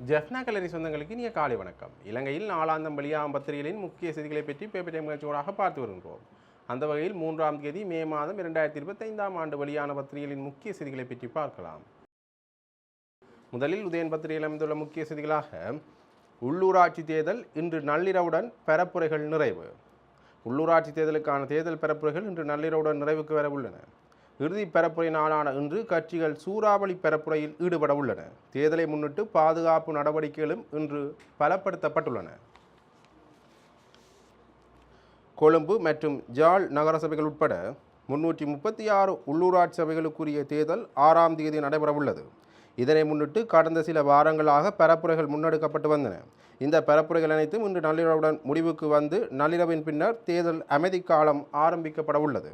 ஜெஃப்னா கலரி சொந்தங்களுக்கு இனிய காலை வணக்கம். இலங்கையில் நாலாந்தம் வழியாம் பத்திரிகைகளின் முக்கிய செய்திகளை பற்றி பேப்பர் டைம் நிகழ்ச்சியோடாக பார்த்து வருகின்றோம். அந்த வகையில் மூன்றாம் தேதி மே மாதம் இரண்டாயிரத்தி இருபத்தைந்தாம் ஆண்டு வெளியான பத்திரிகைகளின் முக்கிய செய்திகளை பற்றி பார்க்கலாம். முதலில் உதயன் பத்திரிகையில் அமைந்துள்ள முக்கிய செய்திகளாக உள்ளூராட்சி தேர்தல் இன்று நள்ளிரவுடன் பரப்புரைகள் நிறைவு. உள்ளூராட்சி தேர்தலுக்கான தேர்தல் பரப்புரைகள் இன்று நள்ளிரவுடன் நிறைவுக்கு வர உள்ளன. இறுதி பரப்புரை நாளான இன்று கட்சிகள் சூறாவளி பரப்புரையில் ஈடுபட உள்ளன. தேர்தலை முன்னிட்டு பாதுகாப்பு நடவடிக்கைகளும் இன்று பலப்படுத்தப்பட்டுள்ளன. கொழும்பு மற்றும் ஜாழ் நகரசபைகள் உட்பட முன்னூற்றி முப்பத்தி ஆறு உள்ளூராட்சி சபைகளுக்குரிய தேர்தல் ஆறாம் தேதி நடைபெறவுள்ளது இதனை முன்னிட்டு கடந்த சில வாரங்களாக பரப்புரைகள் முன்னெடுக்கப்பட்டு வந்தன. இந்த பரப்புரைகள் அனைத்தும் இன்று நள்ளிரவுடன் முடிவுக்கு வந்து நள்ளிரவின் பின்னர் தேர்தல் அமைதி காலம் ஆரம்பிக்கப்பட உள்ளது.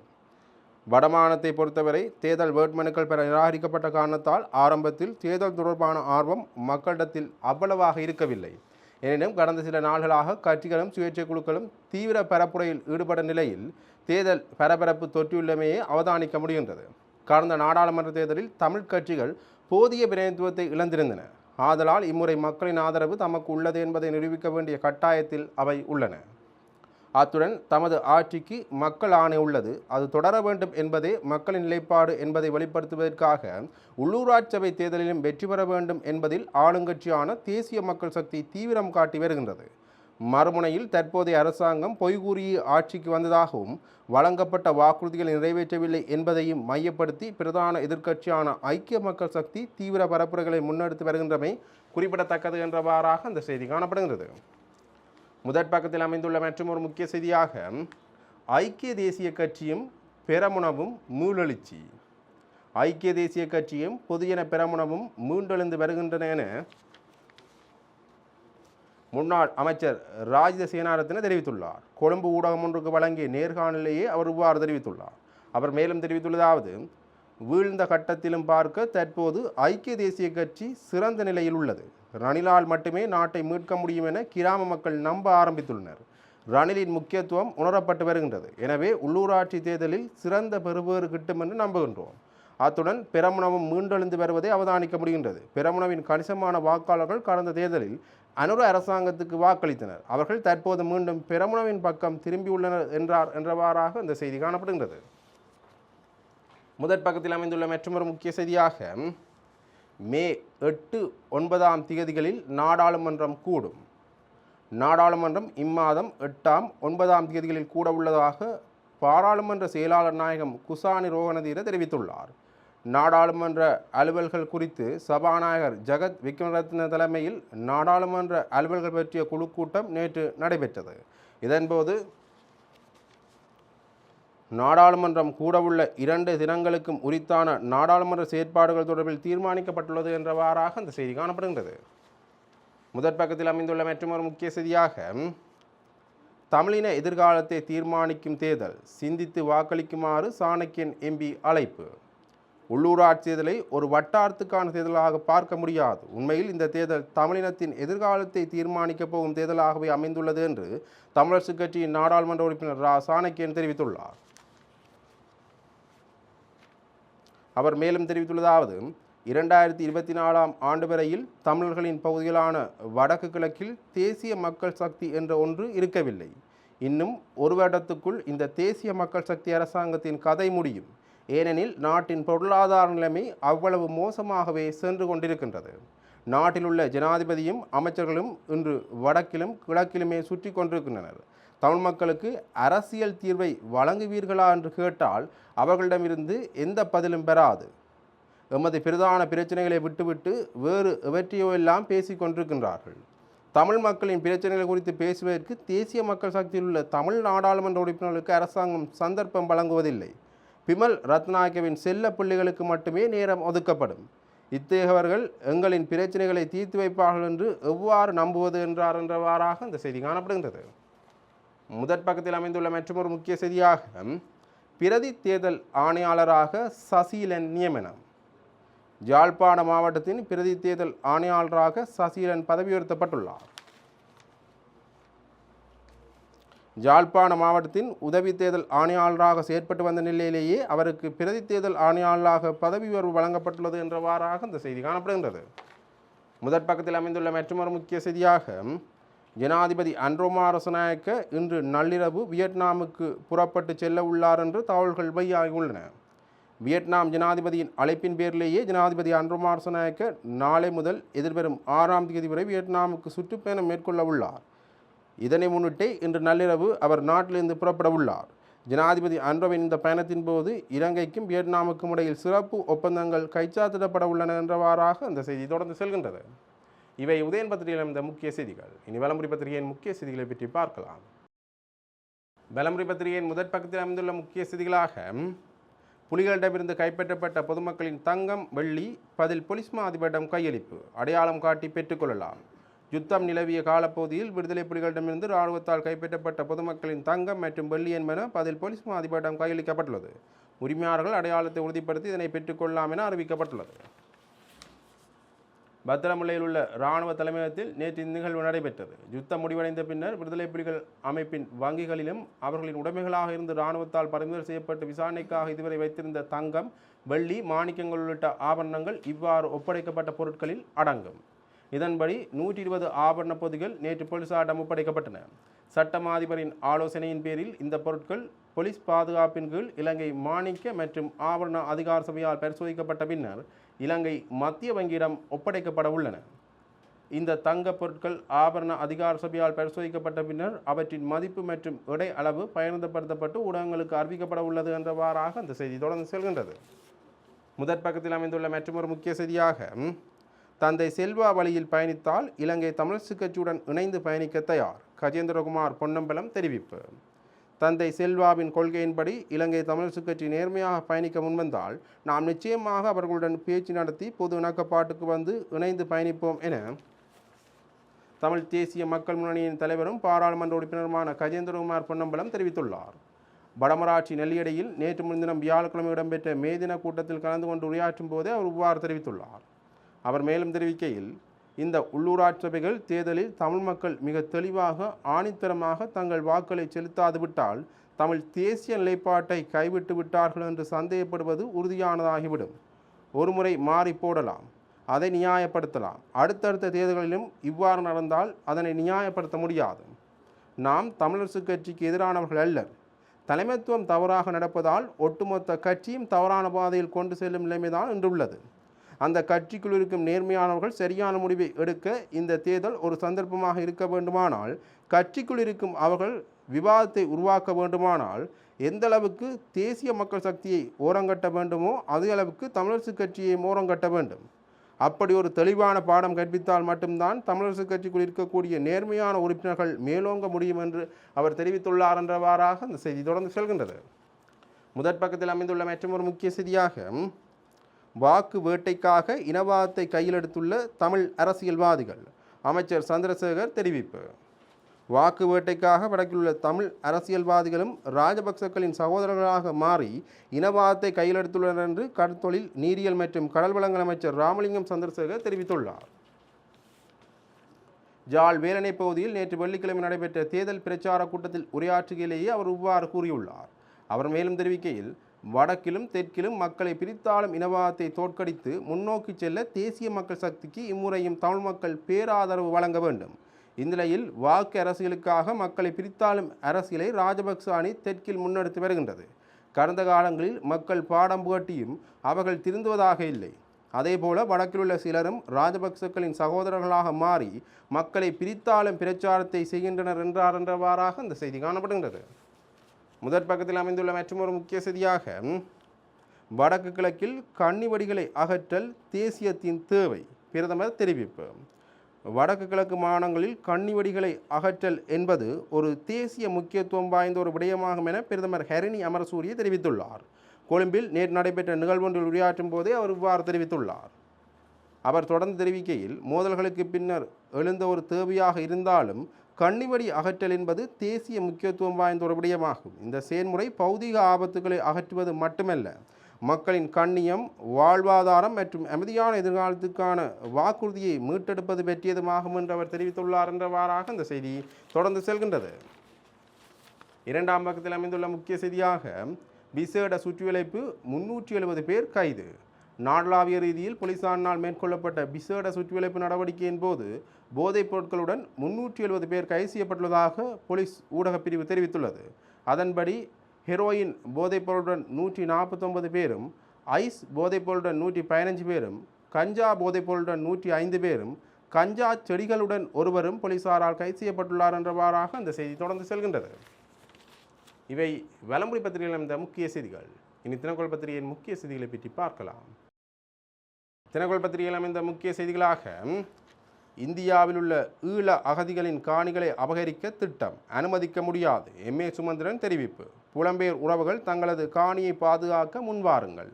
வடமாநிலத்தை பொறுத்தவரை தேர்தல் வேட்புமனுக்கள் பெற நிராகரிக்கப்பட்ட காரணத்தால் ஆரம்பத்தில் தேர்தல் தொடர்பான ஆர்வம் மக்களிடத்தில் அவ்வளவாக இருக்கவில்லை. எனினும் கடந்த சில நாள்களாக கட்சிகளும் சுயேட்சை குழுக்களும் தீவிர பரப்புரையில் ஈடுபட நிலையில் தேர்தல் பரபரப்பு தொற்றியுள்ளமையே அவதானிக்க முடிகின்றது. கடந்த நாடாளுமன்ற தேர்தலில் தமிழ் கட்சிகள் போதிய பிரதிநிதித்துவத்தை இழந்திருந்தன. ஆதலால் இம்முறை மக்களின் ஆதரவு தமக்கு உள்ளது என்பதை நிரூபிக்க வேண்டிய கட்டாயத்தில் அவை உள்ளன. அத்துடன் தமது ஆட்சிக்கு மக்கள் ஆணை உள்ளது. அது தொடர வேண்டும் என்பதே மக்களின் நிலைப்பாடு என்பதை வெளிப்படுத்துவதற்காக உள்ளூராட்சி சபை தேர்தலிலும் வெற்றி பெற வேண்டும் என்பதில் ஆளுங்கட்சியான தேசிய மக்கள் சக்தி தீவிரம் காட்டி வருகின்றது. மறுமுனையில் தற்போதைய அரசாங்கம் பொய்கூறி ஆட்சிக்கு வந்ததாகவும் வழங்கப்பட்ட வாக்குறுதிகளை நிறைவேற்றவில்லை என்பதையும் மையப்படுத்தி பிரதான எதிர்க்கட்சியான ஐக்கிய மக்கள் சக்தி தீவிர பரப்புரைகளை முன்னெடுத்து வருகின்றமை குறிப்பிடத்தக்கது என்றவாறாக அந்த செய்தி காணப்படுகிறது முதற் பக்கத்தில் அமைந்துள்ள மற்றும் ஒரு முக்கிய செய்தியாக ஐக்கிய தேசிய கட்சியும் பெரமுனவும் மீளெழுச்சி. ஐக்கிய தேசிய கட்சியும் பொதுஜன பெரமுனவும் மீண்டெழுந்து வருகின்றன என முன்னாள் அமைச்சர் ராஜித சேனாரத்தின தெரிவித்துள்ளார். கொழும்பு ஊடகம் ஒன்றுக்கு வழங்கிய நேர்காணலேயே அவர் இவ்வாறு தெரிவித்துள்ளார். அவர் மேலும் தெரிவித்துள்ளதாவது வீழ்ந்த கட்டத்திலும் பார்க்க தற்போது ஐக்கிய தேசிய கட்சி சிறந்த நிலையில் உள்ளது. ரணிலால் மட்டுமே நாட்டை மீட்க முடியும் என கிராம மக்கள் நம்ப ஆரம்பித்துள்ளனர். ரணிலின் முக்கியத்துவம் உணரப்பட்டு வருகின்றது. எனவே உள்ளூராட்சி தேர்தலில் சிறந்த பெறுபேறு கிட்டும் என்று நம்புகின்றோம். அத்துடன் பெரமுனவும் மீண்டெழுந்து வருவதை அவதானிக்க முடிகின்றது. பெரமுனவின் கணிசமான வாக்காளர்கள் கடந்த தேர்தலில் அனுர அரசாங்கத்துக்கு வாக்களித்தனர். அவர்கள் தற்போது மீண்டும் பெரமுனவின் பக்கம் திரும்பியுள்ளனர் என்றார் என்றவாறாக இந்த செய்தி காணப்படுகின்றது. முதற் பக்கத்தில் அமைந்துள்ள மற்றொரு முக்கிய செய்தியாக மே எட்டு ஒன்பதாம் திகதிகளில் நாடாளுமன்றம் கூடும். நாடாளுமன்றம் இம்மாதம் எட்டாம் ஒன்பதாம் தேதிகளில் கூட உள்ளதாக பாராளுமன்ற செயலாளர் நாயகம் குசானி ரோகணதீர தெரிவித்துள்ளார். நாடாளுமன்ற அலுவல்கள் குறித்து சபாநாயகர் ஜெகத் விக்ரமரத்ன தலைமையில் நாடாளுமன்ற அலுவல்கள் பற்றிய குழு கூட்டம் நேற்று நடைபெற்றது. இதன்போது நாடாளுமன்றம் கூடவுள்ள இரண்டு தினங்களுக்கும் உரித்தான நாடாளுமன்ற செயற்பாடுகள் தொடர்பில் தீர்மானிக்கப்பட்டுள்ளது என்றவாறாக அந்த செய்தி காணப்படுகின்றது. முதற் பக்கத்தில் அமைந்துள்ள மற்றொரு முக்கிய செய்தியாக தமிழின எதிர்காலத்தை தீர்மானிக்கும் தேர்தல் சிந்தித்து வாக்களிக்குமாறு சாணக்கியன் எம்பி அழைப்பு. உள்ளூராட்சி தேர்தலை ஒரு வட்டாரத்துக்கான தேர்தலாக பார்க்க முடியாது. உண்மையில் இந்த தேர்தல் தமிழினத்தின் எதிர்காலத்தை தீர்மானிக்கப் போகும் தேர்தலாகவே அமைந்துள்ளது என்று தமிழரசுக் கட்சியின் நாடாளுமன்ற உறுப்பினர் ரா. சாணக்கியன் தெரிவித்துள்ளார். அவர் மேலும் தெரிவித்துள்ளதாவது இரண்டாயிரத்தி இருபத்தி நாலாம் ஆண்டு வரையில் தமிழர்களின் பகுதிகளான வடக்கு கிழக்கில் தேசிய மக்கள் சக்தி என்ற ஒன்று இருக்கவில்லை. இன்னும் ஒரு வருடத்துக்குள் இந்த தேசிய மக்கள் சக்தி அரசாங்கத்தின் கதை முடியும். ஏனெனில் நாட்டின் பொருளாதார நிலைமை அவ்வளவு மோசமாகவே சென்று கொண்டிருக்கின்றது. நாட்டில் உள்ள ஜனாதிபதியும் அமைச்சர்களும் இன்று வடக்கிலும் கிழக்கிலுமே சுற்றி கொண்டிருக்கின்றனர். தமிழ் மக்களுக்கு அரசியல் தீர்வை வழங்குவீர்களா என்று கேட்டால் அவர்களிடமிருந்து எந்த பதிலும் பெறாது. எமது பிரதான பிரச்சனைகளை விட்டுவிட்டு வேறு எவற்றையோ எல்லாம் பேசி கொண்டிருக்கின்றார்கள். தமிழ் மக்களின் பிரச்சனைகள் குறித்து பேசுவதற்கு தேசிய மக்கள் சக்தியில் உள்ள தமிழ் நாடாளுமன்ற உறுப்பினர்களுக்கு அரசாங்கம் சந்தர்ப்பம் வழங்குவதில்லை. பிமல் ரத்நாயக்கவின் செல்ல பிள்ளைகளுக்கு மட்டுமே நேரம் ஒதுக்கப்படும். இத்தகையவர்கள் எங்களின் பிரச்சனைகளை தீர்த்து வைப்பார்கள் என்று எவ்வாறு நம்புவது என்றார் என்றவாறாக இந்த செய்தி காணப்படுகின்றது. முதற் பக்கத்தில் அமைந்துள்ள மற்றொரு முக்கிய செய்தியாக பிரதி தேர்தல் ஆணையாளராக சசீலன் நியமனம். யாழ்ப்பாண மாவட்டத்தின் பிரதி தேர்தல் ஆணையாளராக சசீலன் பதவி உயர்த்தப்பட்டுள்ளார் யாழ்ப்பாண மாவட்டத்தின் உதவி தேர்தல் ஆணையாளராக செயற்பட்டு வந்த நிலையிலேயே அவருக்கு பிரதி தேர்தல் ஆணையாளராக பதவி உயர்வு வழங்கப்பட்டுள்ளது என்றவாறாக இந்த செய்தி காணப்படுகின்றது. முதற் பக்கத்தில் அமைந்துள்ள மற்றொரு முக்கிய செய்தியாக ஜனாதிபதி அன்ரோமா அரசநாயக்க இன்று நள்ளிரவு வியட்நாமுக்கு புறப்பட்டு செல்ல உள்ளார் என்று தகவல்கள் வெளியாகியுள்ளன வியட்நாம் ஜனாதிபதியின் அழைப்பின் பேரிலேயே ஜனாதிபதி அன்ரோமா அரசநாயக்க நாளை முதல் எதிர்வரும் ஆறாம் தேதி வரை வியட்நாமுக்கு சுற்றுப்பயணம் மேற்கொள்ள உள்ளார். இதனை முன்னிட்டே இன்று நள்ளிரவு அவர் நாட்டிலிருந்து புறப்பட உள்ளார். ஜனாதிபதி அன்ரோவின் இந்த பயணத்தின் போது இலங்கைக்கும் வியட்நாமுக்கும் இடையில் சிறப்பு ஒப்பந்தங்கள் கைச்சாத்திடப்பட உள்ளன என்றவாறாக அந்த செய்தி தொடர்ந்து செல்கின்றது. இவை உதயன் பத்திரிகையில் இந்த முக்கிய செய்திகள். இனி வலமுறை பத்திரிகையின் முக்கிய செய்திகளை பற்றி பார்க்கலாம். வலமுறை பத்திரிகையின் முதற் பக்கத்தில் அமைந்துள்ள முக்கிய செய்திகளாக புலிகளிடமிருந்து கைப்பற்றப்பட்ட பொதுமக்களின் தங்கம் வெள்ளி பதில் பொலிஸ்மா அதிபரிடம் கையளிப்பு அடையாளம் காட்டி பெற்றுக்கொள்ளலாம் யுத்தம் நிலவிய காலப்பகுதியில் விடுதலை புலிகளிடமிருந்து இராணுவத்தால் கைப்பற்றப்பட்ட பொதுமக்களின் தங்கம் மற்றும் வெள்ளி என்பன பதில் பொலிஸ்மா அதிபரிடம் கையளிக்கப்பட்டுள்ளது. உரிமையாளர்கள் அடையாளத்தை உறுதிப்படுத்தி இதனை பெற்றுக்கொள்ளலாம் என அறிவிக்கப்பட்டுள்ளது. பத்திரமுல்லையில் உள்ள இராணுவ தலைமையகத்தில் நேற்று இந்த நிகழ்வு நடைபெற்றது. யுத்தம் முடிவடைந்த பின்னர் விடுதலை புலிகள் அமைப்பின் வங்கிகளிலும் அவர்களின் உடைமைகளாக இருந்து இராணுவத்தால் பறிமுதல் செய்யப்பட்டு விசாரணைக்காக இதுவரை வைத்திருந்த தங்கம் வெள்ளி மாணிக்கங்கள் உள்ளிட்ட ஆபரணங்கள் இவ்வாறு ஒப்படைக்கப்பட்ட பொருட்களில் அடங்கும். இதன்படி நூற்றி இருபது ஆபரண பொதிகள் நேற்று போலீசாரிடம் ஒப்படைக்கப்பட்டன. சட்டமா அதிபரின் ஆலோசனையின் பேரில் இந்த பொருட்கள் போலீஸ் பாதுகாப்பின் கீழ் இலங்கை மாணிக்க மற்றும் ஆபரண அதிகார சபையால் பரிசோதிக்கப்பட்ட பின்னர் இலங்கை மத்திய வங்கியிடம் ஒப்படைக்கப்பட உள்ளன. இந்த தங்க பொருட்கள் ஆபரண அதிகார சபையால் பரிசோதிக்கப்பட்ட பின்னர் அவற்றின் மதிப்பு மற்றும் எடை அளவு பயணப்படுத்தப்பட்டு ஊடகங்களுக்கு அறிவிக்கப்பட உள்ளது என்றவாறாக அந்த செய்தி தொடர்ந்து செல்கின்றது. முதற் பக்கத்தில் அமைந்துள்ள மற்றொரு முக்கிய செய்தியாக தந்தை செல்வா வழியில் பயணித்தால் இலங்கை தமிழ் கட்சியுடன் இணைந்து பயணிக்க தயார். கஜேந்திரகுமார் பொன்னம்பலம் தெரிவிப்பு. தந்தை செல்வாவின் கொள்கையின்படி இலங்கை தமிழரசு கட்சி நேர்மையாக பயணிக்க முன்வந்தால் நாம் நிச்சயமாக அவர்களுடன் பேச்சு நடத்தி பொது இணக்கப்பாட்டுக்கு வந்து இணைந்து பயணிப்போம் என தமிழ் தேசிய மக்கள் முன்னணியின் தலைவரும் பாராளுமன்ற உறுப்பினருமான கஜேந்திரகுமார் பொன்னம்பலம் தெரிவித்துள்ளார். வடமராட்சி நெல்லியடையில் நேற்று முன்தினம் வியாழக்கிழமை இடம்பெற்ற மே தின கூட்டத்தில் கலந்து கொண்டு உரையாற்றும் போதே அவர் இவ்வாறு தெரிவித்துள்ளார். அவர் மேலும் தெரிவிக்கையில் இந்த உள்ளூராட்சி சபைகள் தேர்தலில் தமிழ் மக்கள் மிக தெளிவாக ஆணித்தரமாக தங்கள் வாக்களை செலுத்தாது விட்டால் தமிழ் தேசிய நிலைப்பாட்டை கைவிட்டு விட்டார்கள் என்று சந்தேகப்படுவது உறுதியானதாகிவிடும். ஒருமுறை மாறி போடலாம் அதை நியாயப்படுத்தலாம். அடுத்தடுத்த தேர்தல்களிலும் இவ்வாறு நடந்தால் அதனை நியாயப்படுத்த முடியாது. நாம் தமிழரசு கட்சிக்கு எதிரானவர்கள் அல்லர் தலைமைத்துவம் தவறாக நடப்பதால் ஒட்டுமொத்த கட்சியும் தவறான பாதையில் கொண்டு செல்லும் நிலைமைதான் இன்றுள்ளது. அந்த கட்சிக்குள் இருக்கும் நேர்மையானவர்கள் சரியான முடிவை எடுக்க இந்த தேர்தல் ஒரு சந்தர்ப்பமாக இருக்க வேண்டுமானால் கட்சிக்குள் இருக்கும் அவர்கள் விவாதத்தை உருவாக்க வேண்டுமானால் எந்த அளவுக்கு தேசிய மக்கள் சக்தியை ஓரங்கட்ட வேண்டுமோ அதே அளவுக்கு தமிழரசு கட்சியை ஓரங்கட்ட வேண்டும். அப்படி ஒரு தெளிவான பாடம் கற்பித்தால் மட்டும்தான் தமிழரசு கட்சிக்குள் இருக்கக்கூடிய நேர்மையான உறுப்பினர்கள் மேலோங்க முடியும் என்று அவர் தெரிவித்துள்ளார் என்றவாறாக அந்த செய்தி தொடர்ந்து செல்கின்றது. முதற் பக்கத்தில் அமைந்துள்ள ஒரு முக்கிய செய்தியாக வாக்கு வேட்டைக்காக இனவாதத்தை கையிலெடுத்துள்ள தமிழ் அரசியல்வாதிகள். அமைச்சர் சந்திரசேகர் தெரிவிப்பு. வாக்கு வேட்டைக்காக வடக்கிலுள்ள தமிழ் அரசியல்வாதிகளும் ராஜபக்சக்களின் சகோதரர்களாக மாறி இனவாதத்தை கையிலெடுத்துள்ளனர் என்று கடற்தொழில் நீரியல் மற்றும் கடல் வளங்கள் அமைச்சர் ராமலிங்கம் சந்திரசேகர் தெரிவித்துள்ளார். ஜாழ் வேலனை பகுதியில் நேற்று வெள்ளிக்கிழமை நடைபெற்ற தேர்தல் பிரச்சார கூட்டத்தில் உரையாற்றுகையிலேயே அவர் இவ்வாறு கூறியுள்ளார். அவர் மேலும் தெரிவிக்கையில் வடக்கிலும் தெற்கிலும் மக்களை பிரித்தாளும் இனவாதத்தை தோற்கடித்து முன்னோக்கி செல்ல தேசிய மக்கள் சக்திக்கு இம்முறையும் தமிழ் மக்கள் பேராதரவு வழங்க வேண்டும். இந்நிலையில் வாக்கு அரசியலுக்காக மக்களை பிரித்தாளும் அரசியலை ராஜபக்ச அணி தெற்கில் முன்னெடுத்து வருகின்றது. கடந்த காலங்களில் மக்கள் பாடம் புகட்டியும் அவர்கள் திருந்துவதாக இல்லை. அதேபோல வடக்கிலுள்ள சிலரும் ராஜபக்சக்களின் சகோதரர்களாக மாறி மக்களை பிரித்தாளும் பிரச்சாரத்தை செய்கின்றனர் என்றார் என்றவாறாக இந்த செய்தி காணப்படுகின்றது. முதற் பக்கத்தில் அமைந்துள்ள மற்றொரு முக்கிய செய்தியாக வடக்கு கிழக்கில் கன்னிவடிகளை அகற்றல் தேசியத்தின் தேவை. பிரதமர் தெரிவிப்பு. வடக்கு கிழக்கு மாநிலங்களில் கன்னிவடிகளை அகற்றல் என்பது ஒரு தேசிய முக்கியத்துவம் வாய்ந்த ஒரு விடயமாகும் என பிரதமர் ஹரிணி அமரசூரிய தெரிவித்துள்ளார். கொழும்பில் நேற்று நடைபெற்ற நிகழ்வொன்றில் உரையாற்றும் போதே அவர் இவ்வாறு தெரிவித்துள்ளார். அவர் தொடர்ந்து தெரிவிக்கையில் மோதல்களுக்கு பின்னர் எழுந்த ஒரு தேவையாக இருந்தாலும் கன்னிவடி அகற்றல் என்பது தேசிய முக்கியத்துவம் வாய்ந்த ஒரு விடயமாகும். இந்த செயல்முறை பௌதிக ஆபத்துகளை அகற்றுவது மட்டுமல்ல மக்களின் கண்ணியம் வாழ்வாதாரம் மற்றும் அமைதியான எதிர்காலத்துக்கான வாக்குறுதியை மீட்டெடுப்பது பற்றியதுமாகும் என்று அவர் தெரிவித்துள்ளார் என்றவாறாக இந்த செய்தி தொடர்ந்து செல்கின்றது. இரண்டாம் பக்கத்தில் அமைந்துள்ள முக்கிய செய்தியாக விசேட சுற்றிவளைப்பு முன்னூற்றி எழுபது பேர் கைது. நாடளாவிய ரீதியில் போலீசாரினால் மேற்கொள்ளப்பட்ட விசேட சுற்றிவளைப்பு நடவடிக்கையின் போது போதைப் பொருட்களுடன் முன்னூற்றி எழுபது பேர் கைது செய்யப்பட்டுள்ளதாக போலீஸ் ஊடகப் பிரிவு தெரிவித்துள்ளது. அதன்படி ஹெரோயின் போதைப் பொருளுடன் நூற்றி நாற்பத்தொன்பது பேரும் ஐஸ் போதைப் பொருளுடன் நூற்றி பதினஞ்சு பேரும் கஞ்சா போதைப் பொருளுடன் நூற்றி ஐந்து பேரும் கஞ்சா செடிகளுடன் ஒருவரும் போலீசாரால் கைது செய்யப்பட்டுள்ளார் என்றவாறாக அந்த செய்தி தொடர்ந்து செல்கின்றது. இவை வலம்புரி பத்திரிகையில் அமைந்த முக்கிய செய்திகள். இனி தினக்கோள் பத்திரிகையின் முக்கிய செய்திகளை பற்றி பார்க்கலாம். தினக்கோள் பத்திரிகையில் அமைந்த முக்கிய செய்திகளாக இந்தியாவில் உள்ள ஈழ அகதிகளின் காணிகளை அபகரிக்க திட்டம் அனுமதிக்க முடியாது எம்ஏ சுமந்திரன் தெரிவிப்பு. புலம்பெயர் உறவுகள் தங்களது காணியை பாதுகாக்க முன்வாருங்கள்.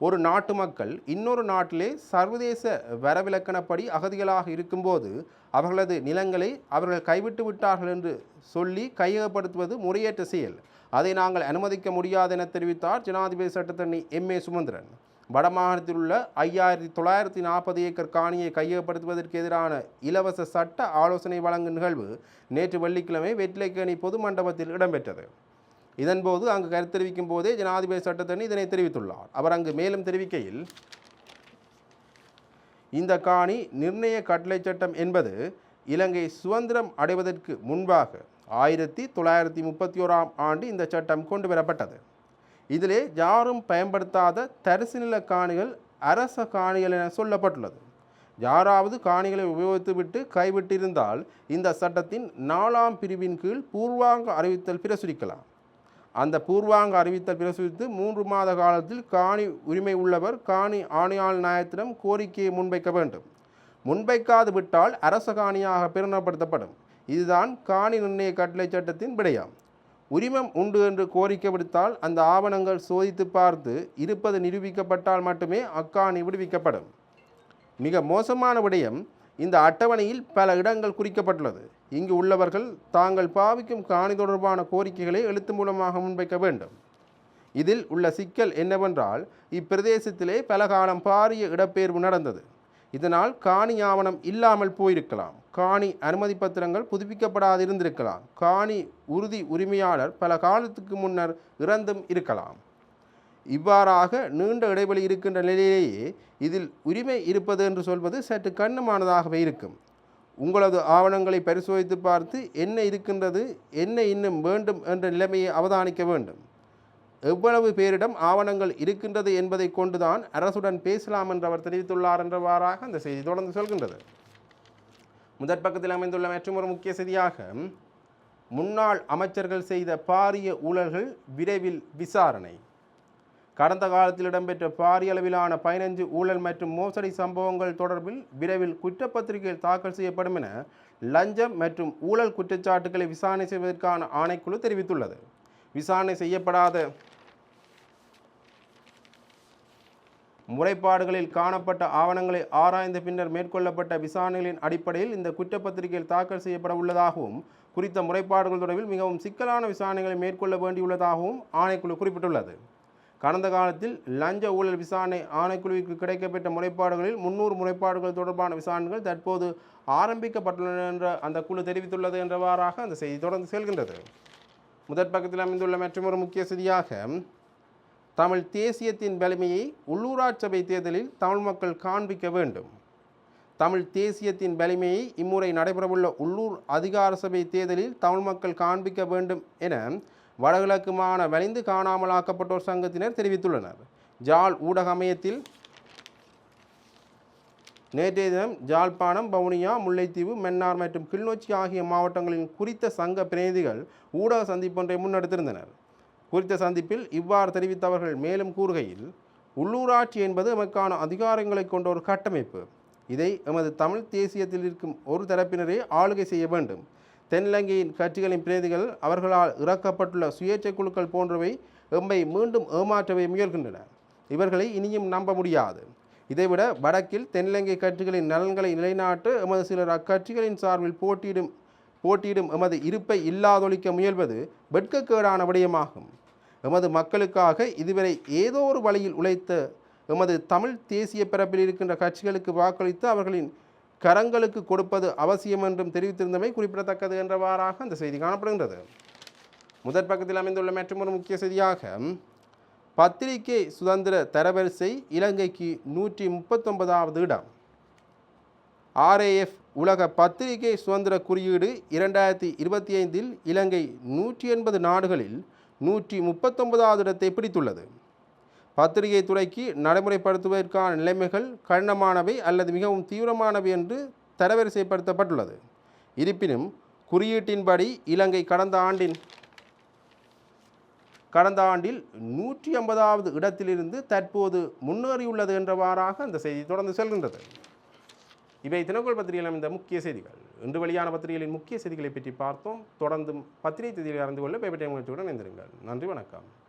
ஒரு நாட்டு மக்கள் இன்னொரு நாட்டிலே சர்வதேச வரவிலக்கணப்படி அகதிகளாக இருக்கும்போது அவர்களது நிலங்களை அவர்கள் கைவிட்டு விட்டார்கள் என்று சொல்லி கையகப்படுத்துவது முறையற்ற செயல். அதை நாங்கள் அனுமதிக்க முடியாது என தெரிவித்தார் ஜனாதிபதி சட்டத்தரணி எம். ஏ. சுமந்திரன். வடமாகாணத்தில் உள்ள ஐயாயிரத்தி தொள்ளாயிரத்தி நாற்பது ஏக்கர் காணியை கையகப்படுத்துவதற்கு எதிரான இலவச சட்ட ஆலோசனை வழங்கும் நிகழ்வு நேற்று வெள்ளிக்கிழமை வெற்றிலைக்கணி பொது மண்டபத்தில் இடம்பெற்றது. இதன்போது அங்கு கருத்து தெரிவிக்கும் போதே ஜனாதிபதி சட்டத்தரணி இதனை தெரிவித்துள்ளார். அவர் அங்கு மேலும் தெரிவிக்கையில் இந்த காணி நிர்ணய கட்டளை சட்டம் என்பது இலங்கை சுதந்திரம் அடைவதற்கு முன்பாக ஆயிரத்தி தொள்ளாயிரத்தி முப்பத்தி ஓராம் ஆண்டு இந்த சட்டம் கொண்டு வரப்பட்டது. இதிலே யாரும் பயன்படுத்தாத தரிசு நில காணிகள் அரச காணிகள் என சொல்லப்பட்டுள்ளது. யாராவது காணிகளை உபயோகித்துவிட்டு கைவிட்டிருந்தால் இந்த சட்டத்தின் நாலாம் பிரிவின் கீழ் பூர்வாங்க அறிவித்தல் பிரசுரிக்கலாம். அந்த பூர்வாங்க அறிவித்தல் பிரசுரித்து மூன்று மாத காலத்தில் காணி உரிமை உள்ளவர் காணி ஆணையாளர் நாயத்திடம் கோரிக்கையை முன்வைக்க வேண்டும். முன்வைக்காது விட்டால் அரச காணியாக பிரகடனப்படுத்தப்படும் இதுதான் காணி நிர்ணய கட்டளை சட்டத்தின் விடயம். உரிமம் உண்டு என்று கோரிக்கை விடுத்தால் அந்த ஆவணங்கள் சோதித்து பார்த்து இருப்பது நிரூபிக்கப்பட்டால் மட்டுமே அக்காணி விடுவிக்கப்படும். மிக மோசமான விடயம் இந்த அட்டவணையில் பல இடங்கள் குறிக்கப்பட்டுள்ளது. இங்கு உள்ளவர்கள் தாங்கள் பாவிக்கும் காணி தொடர்பான கோரிக்கைகளை எழுத்து மூலமாக முன்வைக்க வேண்டும். இதில் உள்ள சிக்கல் என்னவென்றால் இப்பிரதேசத்திலே பல காலம் பாரிய இடப்பெயர்வு நடந்தது. இதனால் காணி ஆவணம் இல்லாமல் போயிருக்கலாம். காணி அனுமதி பத்திரங்கள் புதுப்பிக்கப்படாதிருந்திருக்கலாம். காணி உறுதி உரிமையாளர் பல காலத்துக்கு முன்னர் இறந்தும் இருக்கலாம். இவ்வாறாக நீண்ட இடைவெளி இருக்கின்ற நிலையிலேயே இதில் உரிமை இருப்பது என்று சொல்வது சற்று கண்ணுமானதாகவே இருக்கும். உங்களது ஆவணங்களை பரிசோதித்து பார்த்து என்ன இருக்கின்றது என்ன இன்னும் வேண்டும் என்ற நிலைமையை அவதானிக்க வேண்டும். எவ்வளவு பேரிடம் ஆவணங்கள் இருக்கின்றது என்பதை கொண்டுதான் அரசுடன் பேசலாம் என்று அவர் தெரிவித்துள்ளார் என்றவாறாக அந்த செய்தி தொடர்ந்து சொல்கின்றது. முதற் பக்கத்தில் அமைந்துள்ள மற்றொரு முக்கிய செய்தியாக முன்னாள் அமைச்சர்கள் செய்த பாரிய ஊழல்கள் விரைவில் விசாரணை. கடந்த காலத்தில் இடம்பெற்ற பாரிய அளவிலான பதினஞ்சு ஊழல் மற்றும் மோசடி சம்பவங்கள் தொடர்பில் விரைவில் குற்றப்பத்திரிகைகள் தாக்கல் செய்யப்படும் என லஞ்சம் மற்றும் ஊழல் குற்றச்சாட்டுகளை விசாரணை செய்வதற்கான ஆணைக்குழு தெரிவித்துள்ளது. விசாரணை செய்யப்படாத முறைப்பாடுகளில் காணப்பட்ட ஆவணங்களை ஆராய்ந்த பின்னர் மேற்கொள்ளப்பட்ட விசாரணைகளின் அடிப்படையில் இந்த குற்றப்பத்திரிகையில் தாக்கல் செய்யப்பட உள்ளதாகவும் குறித்த முறைப்பாடுகள் தொடர்பில் மிகவும் சிக்கலான விசாரணைகளை மேற்கொள்ள வேண்டியுள்ளதாகவும் ஆணைக்குழு குறிப்பிட்டுள்ளது. கடந்த காலத்தில் லஞ்ச ஊழல் விசாரணை ஆணைக்குழுவிற்கு கிடைக்கப்பெற்ற முறைப்பாடுகளில் முன்னூறு முறைப்பாடுகள் தொடர்பான விசாரணைகள் தற்போது ஆரம்பிக்கப்பட்டுள்ளன என்ற அந்த குழு தெரிவித்துள்ளது என்றவாறாக அந்த செய்தி தொடர்ந்து செல்கின்றது. முதற் பக்கத்தில் அமைந்துள்ள மற்றொரு முக்கிய செய்தியாக தமிழ் தேசியத்தின் வலிமையை உள்ளூராட்சி சபை தேர்தலில் தமிழ் மக்கள் காண்பிக்க வேண்டும். தமிழ் தேசியத்தின் வலிமையை இம்முறை நடைபெறவுள்ள உள்ளூர் அதிகார சபை தேர்தலில் தமிழ் மக்கள் காண்பிக்க வேண்டும் என வடகிழக்கு மாகாண வலிந்து காணாமலாக்கப்பட்டோர் சங்கத்தினர் தெரிவித்துள்ளனர். ஜால் ஊடக அமையத்தில் நேற்றைய தினம் ஜாழ்ப்பாணம் வவுனியா முல்லைத்தீவு மன்னார் மற்றும் கிளிநொச்சி ஆகிய மாவட்டங்களின் குறித்த சங்க பிரதிநிதிகள் ஊடக சந்திப்பொன்றை முன்னெடுத்திருந்தனர். குறித்த சந்திப்பில் இவ்வாறு தெரிவித்தவர்கள் மேலும் கூறுகையில் உள்ளூராட்சி என்பது எமக்கான அதிகாரங்களை கொண்ட ஒரு கட்டமைப்பு. இதை எமது தமிழ் தேசியத்தில் இருக்கும் ஒரு தரப்பினரே ஆளுகை செய்ய வேண்டும். தென்னிலங்கையின் கட்சிகளின் பிரதிகள் அவர்களால் இறக்கப்பட்டுள்ள சுயேட்சை குழுக்கள் போன்றவை எம்மை மீண்டும் ஏமாற்றவை முயல்கின்றன. இவர்களை இனியும் நம்ப முடியாது. இதைவிட வடக்கில் தென்னிலங்கை கட்சிகளின் நலன்களை நிலைநாட்ட எமது சிலர் அக்கட்சிகளின் சார்பில் போட்டியிடும் போட்டியிடும் எமது இருப்பை இல்லாதொழிக்க முயல்வது வெட்கக்கேடான விடயமாகும். எமது மக்களுக்காக இதுவரை ஏதோ ஒரு வழியில் உழைத்த எமது தமிழ் தேசிய பிறப்பில் இருக்கின்ற கட்சிகளுக்கு வாக்களித்து அவர்களின் கரங்களுக்கு கொடுப்பது அவசியம் என்றும் தெரிவித்திருந்தமை குறிப்பிடத்தக்கது என்றவாறாக அந்த செய்தி காணப்படுகின்றது. முதற் பக்கத்தில் அமைந்துள்ள மற்றொரு முக்கிய செய்தியாக பத்திரிகை சுதந்திர தரவரிசை இலங்கைக்கு நூற்றி முப்பத்தொன்பதாவது இடம். ஆர்ஏஎஃப் உலக பத்திரிகை சுதந்திர குறியீடு இரண்டாயிரத்தி இருபத்தி ஐந்தில் இலங்கை நூற்றி எண்பது நாடுகளில் நூற்றி முப்பத்தொன்பதாவது இடத்தை பிடித்துள்ளது. பத்திரிகை துறைக்கு நடைமுறைப்படுத்துவதற்கான நிலைமைகள் கடினமானவை அல்லது மிகவும் தீவிரமானவை என்று தரவரிசைப்படுத்தப்பட்டுள்ளது. இருப்பினும் குறியீட்டின்படி இலங்கை கடந்த ஆண்டின் கடந்த ஆண்டில் நூற்றி ஐம்பதாவது இடத்திலிருந்து தற்போது முன்னேறியுள்ளது என்றவாறாக அந்த செய்தி தொடர்ந்து செல்கின்றது. இவை தினக்குள் பத்திரிகையில் இந்த முக்கிய செய்திகள். இன்று வெளியான பத்திரிகைகளின் முக்கிய செய்திகளை பற்றி பார்த்தோம். தொடர்ந்தும் பத்திரிகை செய்திகளை அறிந்து கொள்ள பேபட்டை முயற்சியுடன் இணைந்திருங்கள். நன்றி வணக்கம்.